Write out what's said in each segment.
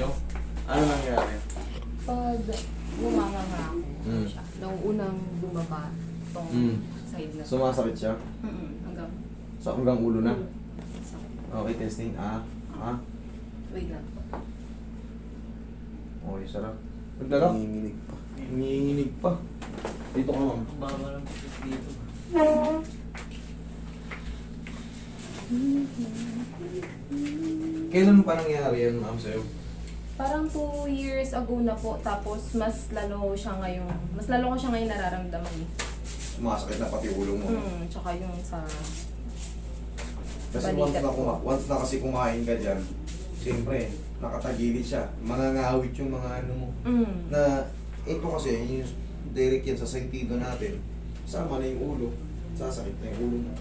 Ano nangyari? Pag bumanga nga ako, Mm. siya. Nung unang bumaba, tong Mm. side na to. Sumasakit siya? Mm-mm, hanggang. So hanggang ulo na? Sakit. Okay, testing. Ah, ah. Wait lang. Okay, sarap. Nagdala? Nanginginig pa. Nanginginig pa. Dito ka ma'am. Baba ng putis dito. Kailan pa nangyari yan ma'am sa'yo? Parang 2 years ago na po, tapos mas lalo siya ngayon, mas lalo ko siya ngayon nararamdaman. eh. Sumasakit na pati ulo mo. Mm, tsaka yung sa... Kasi Balikat once na, po. kuma- once na kasi kumain ka dyan, siyempre, nakatagilid siya. Mangangawit yung mga ano mo. Mm. Na, ito kasi, yung direct yan sa sentido natin. Sama na yung ulo. Sasakit na yung ulo mo.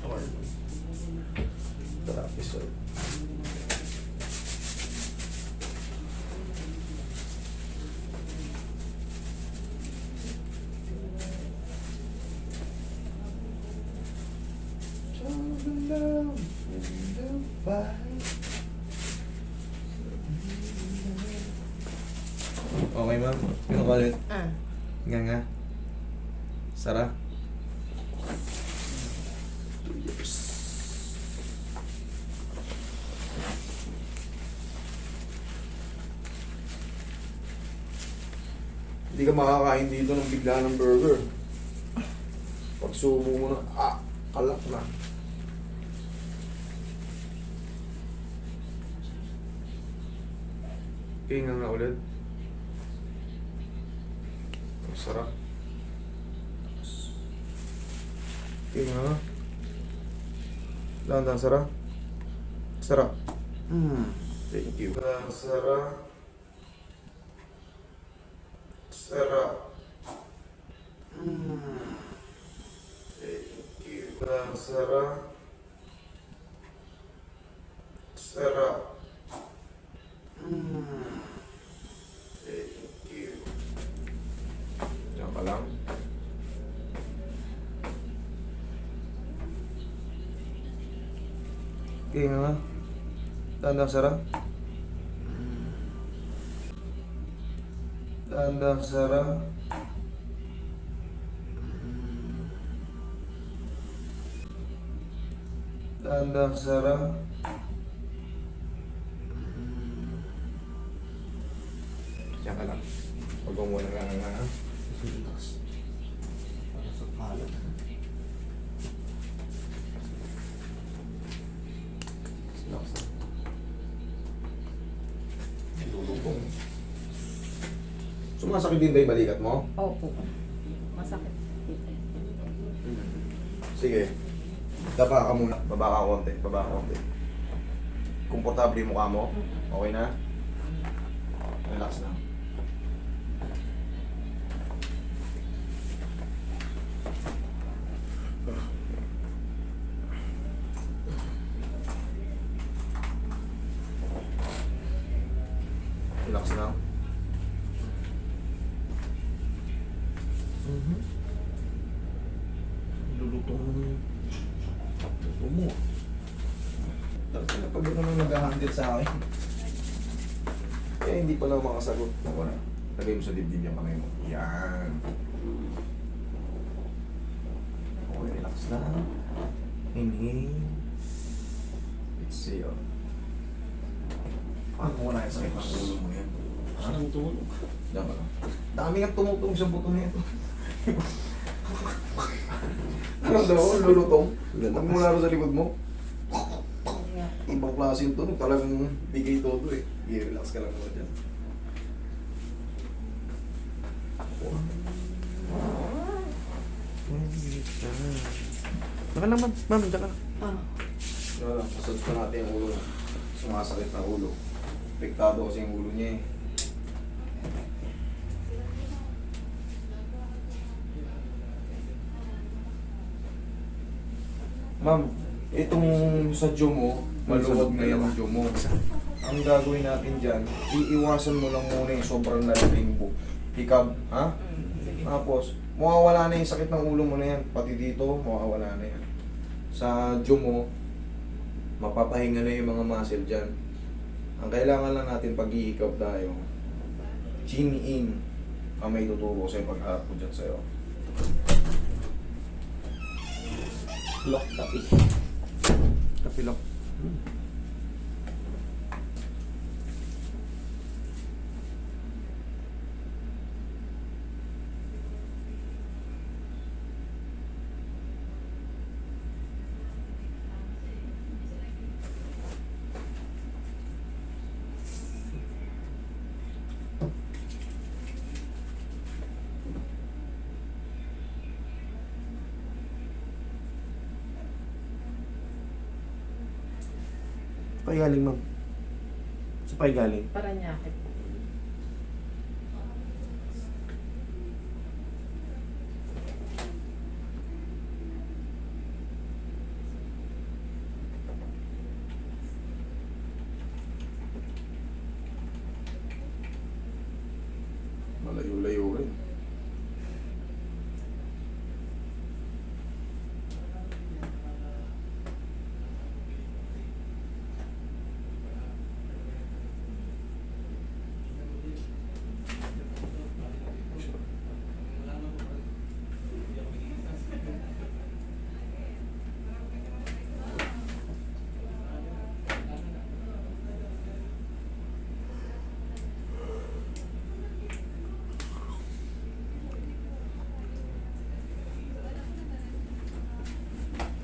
Trapezoid. Okay ma'am, yung ulit. Ah. Nga nga. Sara. Hindi ka makakain dito ng bigla ng burger. Pag subo mo na, ah, kalak na. Okay nga ulit. Ang sarap. Okay nga. Dahan-dahan, Sarah. Sarah. Hmm. Thank you. Sarah. Sarah. Hmm. Thank you. Sarah. Sarah. Hmm. Thank you. Diyan ka lang. Okay nga. Dahan-dahan, Sarah. Dahan-dahan, Sarah. Dahan-dahan, Sarah. Diyan ka lang. Huwag mo muna nga nga. ha? Para sa kalat. Relax na. Lulubong. Sumasakit din ba yung balikat mo? Opo. Masakit. Sige. Daba ka muna. Baba ka konti. Baba ka konti. Komportable yung mukha mo? Okay na? Relax na. Relax na. Mhm. Lulutong Luto mo. Tapos na pag nang nag-handle sa akin. Kaya hindi pala ako makasagot. Na. Lagay mo sa dibdib yung kamay mo. Yan. Okay, relax na. Inhale. Exhale. Paano mo na yung sakit ng mo yan? Parang ka lang. Dami nga tumutong sa buto na ito. Anong daw? Lulutong? Pag mula rin sa likod mo, ibang klase yung tunog. Talagang bigay todo eh. I-relax ka lang muna dyan. Saka naman, ma'am, saka na. Ah. Ano lang, massage ko natin yung ulo. Sumasakit na ulo. Pektado kasi yung ulo niya eh. Ma'am, itong sa mo, maluwag na yung mo. Ang gagawin natin dyan, iiwasan mo lang muna yung sobrang nalabing bu. Hikab, ha? Tapos, mawawala na yung sakit ng ulo mo na yan. Pati dito, mawawala na yan. Sa jaw mo, mapapahinga na yung mga muscle dyan. Ang kailangan lang natin pag iikaw tayo, chin in. Ang may tuturo sa'yo pag harap ko dyan sa'yo. Lock tapi. Tapilok. Sa pay galing, ma'am. Sa pay galing. Para nyakit.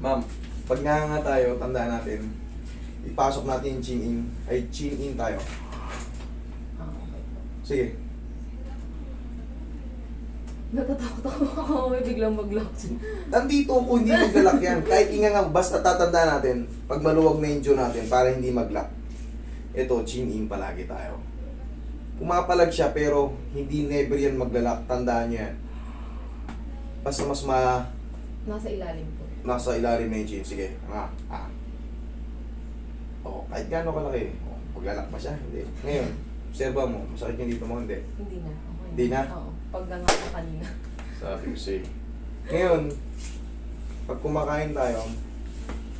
Ma'am, pag nga tayo, tandaan natin, ipasok natin yung chin in, ay chin in tayo. Sige. Natatakot ako. May biglang mag-lock. Nandito ko, hindi maglalak yan. Kahit inga nga, basta tatandaan natin, pag maluwag na yung jaw natin, para hindi maglock. Ito, chin in palagi tayo. Pumapalag siya, pero hindi never yan maglalak. Tandaan nyo yan. Basta mas ma... Nasa ilalim po. Nasa ilalim na yung chin. Sige, ah, ah. Oo, kahit gaano kalaki. Oh, paglalak pa siya, hindi. Ngayon, observa mo, masakit yung dito mo, hindi. Hindi na. Okay Hindi na? Oo. Pag gangan ko kanina. Sabi ko sa'yo. Ngayon, pag kumakain tayo,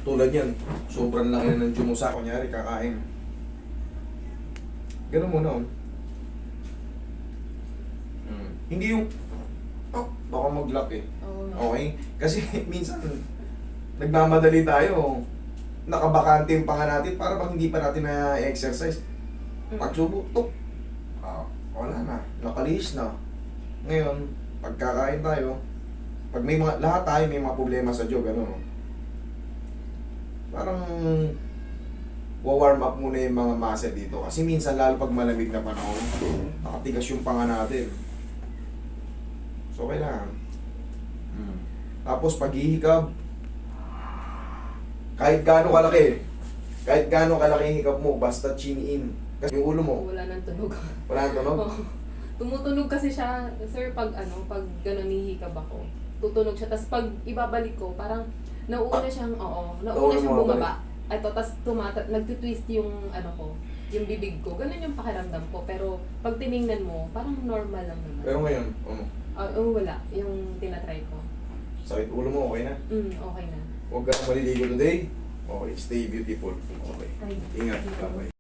tulad yan, sobrang laki na ng jumusa. Kunyari, kakain. Ganun muna, oh. Mm. Hindi yung, oh, baka mag-lock eh. Oo. Okay? Kasi minsan, nagmamadali tayo. Nakabakante yung panga natin para bang hindi pa natin na-exercise. Mm. Pagsubo, tok. Ah, wala na. Nakalihis na. Ngayon, pagkakain tayo, pag may mga, lahat tayo may mga problema sa job, ano, no? Parang, wa-warm up muna yung mga muscle dito. Kasi minsan, lalo pag malamig na panahon, nakatigas yung panga natin. So, kailangan. Mm. Tapos, paghihikab, kahit gaano kalaki, kahit gaano kalaki yung hikab mo, basta chin in. Kasi yung ulo mo, Wala nang tunog. wala nang tunog. Oo. Tumutunog kasi siya, sir, pag ano, pag gano'n hihikab ako, tutunog siya. Tapos pag ibabalik ko, parang nauuna siyang, oo, Nauuna siyang bumaba. Ito, tapos tumata, nagtitwist yung ano ko, yung bibig ko. Ganun yung pakiramdam ko. Pero pag tiningnan mo, parang normal lang naman. Pero ngayon, ano, Ah, oh, wala. Yung tinatry ko. sakit ulo mo, okay na? Mm, okay na. Huwag ka nang maliligo today. Okay, stay beautiful. Okay. Ay, Ingat. Bye-bye.